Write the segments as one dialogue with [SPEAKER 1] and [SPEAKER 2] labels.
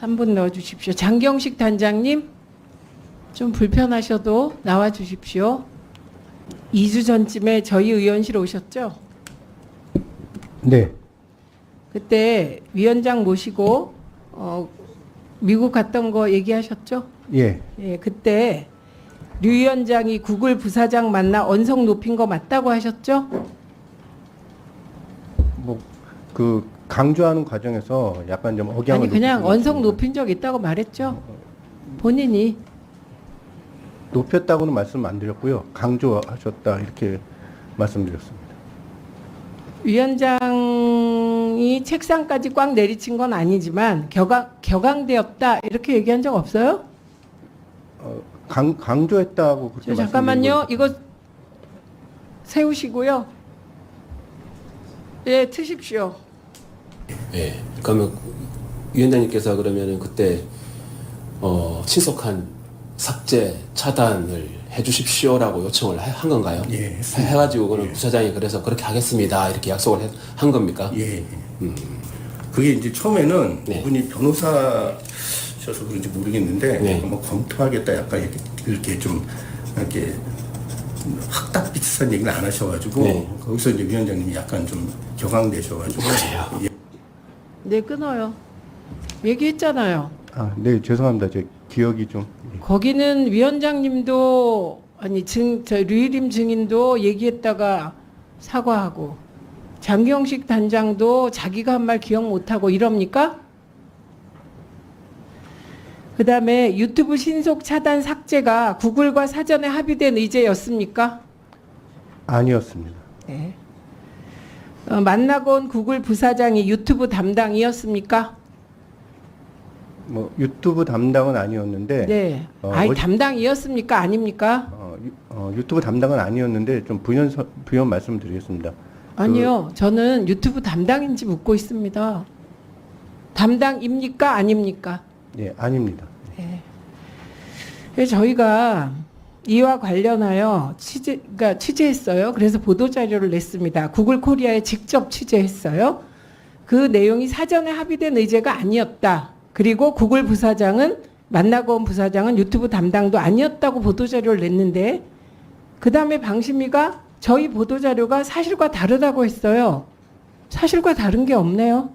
[SPEAKER 1] 3분 넣어주십시오. 장경식 단장님, 좀 불편하셔도 나와주십시오. 2주 전쯤에 저희 의원실 오셨죠?
[SPEAKER 2] 네,
[SPEAKER 1] 그때 위원장 모시고 어, 미국 갔던 거 얘기하셨죠?
[SPEAKER 2] 예,
[SPEAKER 1] 예, 그때 류 위원장이 구글 부사장 만나 언성 높인 거 맞다고 하셨죠?
[SPEAKER 2] 뭐 그 강조하는 과정에서 약간 좀 억양을
[SPEAKER 1] 아니 그냥
[SPEAKER 2] 높이는
[SPEAKER 1] 언성
[SPEAKER 2] 것
[SPEAKER 1] 높인 적 있다고 말했죠. 본인이.
[SPEAKER 2] 높였다고는 말씀 안 드렸고요. 강조하셨다 이렇게 말씀드렸습니다.
[SPEAKER 1] 위원장이 책상까지 꽉 내리친 건 아니지만 격앙 격앙되었다 이렇게 얘기한 적 없어요?
[SPEAKER 2] 어, 강, 강조했다고 그렇게
[SPEAKER 1] 저 잠깐만요.
[SPEAKER 2] 말씀드린
[SPEAKER 1] 이거 세우시고요. 예, 트십시오.
[SPEAKER 3] 예. 그러면 위원장님께서 그러면은 그때 어, 신속한 삭제 차단을 해주십시오라고 요청을 해- 한 건가요?
[SPEAKER 4] 예, 했습니다.
[SPEAKER 3] 해가지고 그는 부사장이 그래서 그렇게 하겠습니다 이렇게 약속을 해- 한 겁니까?
[SPEAKER 4] 예. 예. 그게 이제 처음에는
[SPEAKER 3] 네.
[SPEAKER 4] 이분이 변호사셔서 그런지 모르겠는데
[SPEAKER 3] 네.
[SPEAKER 4] 뭐 검토하겠다 약간 이렇게, 이렇게 좀 이렇게 학답 비슷한 얘기를 안 하셔가지고
[SPEAKER 3] 네.
[SPEAKER 4] 거기서 이제 위원장님이 약간 좀 격앙되셔가지고
[SPEAKER 3] 그래요?
[SPEAKER 4] 예.
[SPEAKER 1] 네, 끊어요. 얘기했잖아요.
[SPEAKER 2] 아, 네, 죄송합니다. 제 기억이 좀
[SPEAKER 1] 거기는 위원장님도 아니 증, 저 류일임 증인도 얘기했다가 사과하고 장경식 단장도 자기가 한 말 기억 못하고 이럽니까? 그 다음에 유튜브 신속 차단 삭제가 구글과 사전에 합의된 의제였습니까?
[SPEAKER 2] 아니었습니다.
[SPEAKER 1] 네. 어, 만나고 온 구글 부사장이 유튜브 담당이었습니까?
[SPEAKER 2] 뭐 유튜브 담당은 아니었는데
[SPEAKER 1] 네.
[SPEAKER 2] 어,
[SPEAKER 1] 아니
[SPEAKER 2] 어제-
[SPEAKER 1] 담당이었습니까? 아닙니까?
[SPEAKER 2] 어, 유, 어, 유튜브 담당은 아니었는데 좀 부연 서- 부연 말씀드리겠습니다.
[SPEAKER 1] 아니요, 저는 유튜브 담당인지 묻고 있습니다. 담당입니까? 아닙니까?
[SPEAKER 2] 예, 아닙니다.
[SPEAKER 1] 네. 그래서 저희가 이와 관련하여 취재, 그러니까 취재했어요. 그래서 보도 자료를 냈습니다. 구글 코리아에 직접 취재했어요. 그 내용이 사전에 합의된 의제가 아니었다. 그리고 구글 부사장은 만나고 온 부사장은 유튜브 담당도 아니었다고 보도 자료를 냈는데 그 다음에 방심위가 저희 보도 자료가 사실과 다르다고 했어요. 사실과 다른 게 없네요.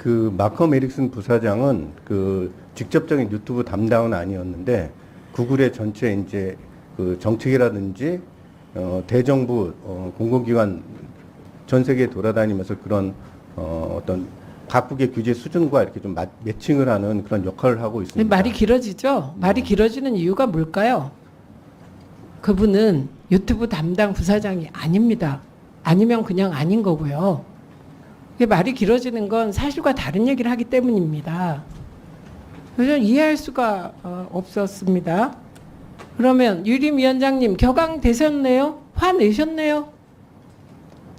[SPEAKER 2] 그 마컴 에릭슨 부사장은 그 직접적인 유튜브 담당은 아니었는데 구글의 전체 이제 그 정책이라든지 어, 대정부 어, 공공기관 전 세계에 돌아다니면서 그런 어, 어떤 각국의 규제 수준과 이렇게 좀 마- 매칭을 하는 그런 역할을 하고 있습니다.
[SPEAKER 1] 말이 길어지죠? 말이 길어지는 이유가 뭘까요? 그분은 유튜브 담당 부사장이 아닙니다. 아니면 그냥 아닌 거고요. 이게 말이 길어지는 건 사실과 다른 얘기를 하기 때문입니다. 그래서 이해할 수가 어, 없었습니다. 그러면 유림 위원장님 격앙 되셨네요? 화내셨네요?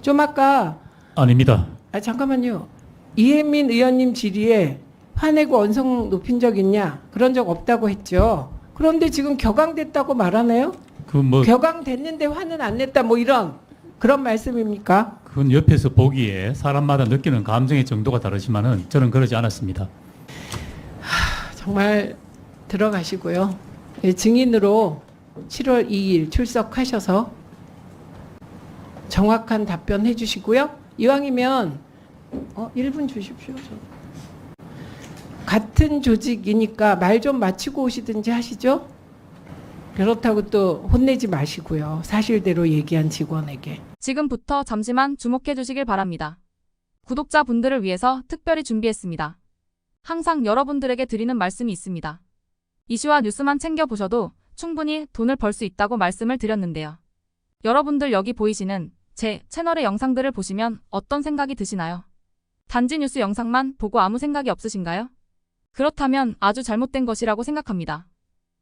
[SPEAKER 1] 좀 아까
[SPEAKER 5] 아닙니다.
[SPEAKER 1] 아 잠깐만요. 이혜민 의원님 질의에 화내고 언성 높인 적 있냐? 그런 적 없다고 했죠. 그런데 지금 격앙됐다고 말하네요.
[SPEAKER 5] 그 뭐
[SPEAKER 1] 격앙됐는데 화는 안 냈다 뭐 이런 그런 말씀입니까?
[SPEAKER 5] 그건 옆에서 보기에 사람마다 느끼는 감정의 정도가 다르지만은 저는 그러지 않았습니다.
[SPEAKER 1] 정말 들어가시고요. 예, 증인으로 7월 2일 출석하셔서 정확한 답변 해주시고요. 이왕이면 어, 1분 주십시오. 저. 같은 조직이니까 말좀 맞추고 오시든지 하시죠. 그렇다고 또 혼내지 마시고요. 사실대로 얘기한 직원에게.
[SPEAKER 6] 지금부터 잠시만 주목해 주시길 바랍니다. 구독자 분들을 위해서 특별히 준비했습니다. 항상 여러분들에게 드리는 말씀이 있습니다. 이슈와 뉴스만 챙겨보셔도 충분히 돈을 벌 수 있다고 말씀을 드렸는데요. 여러분들 여기 보이시는 제 채널의 영상들을 보시면 어떤 생각이 드시나요? 단지 뉴스 영상만 보고 아무 생각이 없으신가요? 그렇다면 아주 잘못된 것이라고 생각합니다.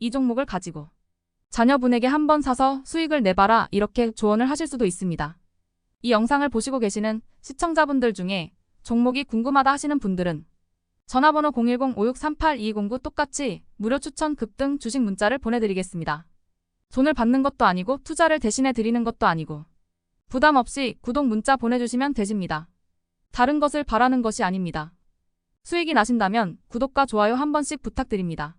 [SPEAKER 6] 이 종목을 가지고 자녀분에게 한 번 사서 수익을 내봐라 이렇게 조언을 하실 수도 있습니다. 이 영상을 보시고 계시는 시청자분들 중에 종목이 궁금하다 하시는 분들은 전화번호 010-5638-2209 똑같이 무료 추천 급등 주식 문자를 보내드리겠습니다. 돈을 받는 것도 아니고 투자를 대신해 드리는 것도 아니고 부담 없이 구독 문자 보내주시면 되십니다. 다른 것을 바라는 것이 아닙니다. 수익이 나신다면 구독과 좋아요 한 번씩 부탁드립니다.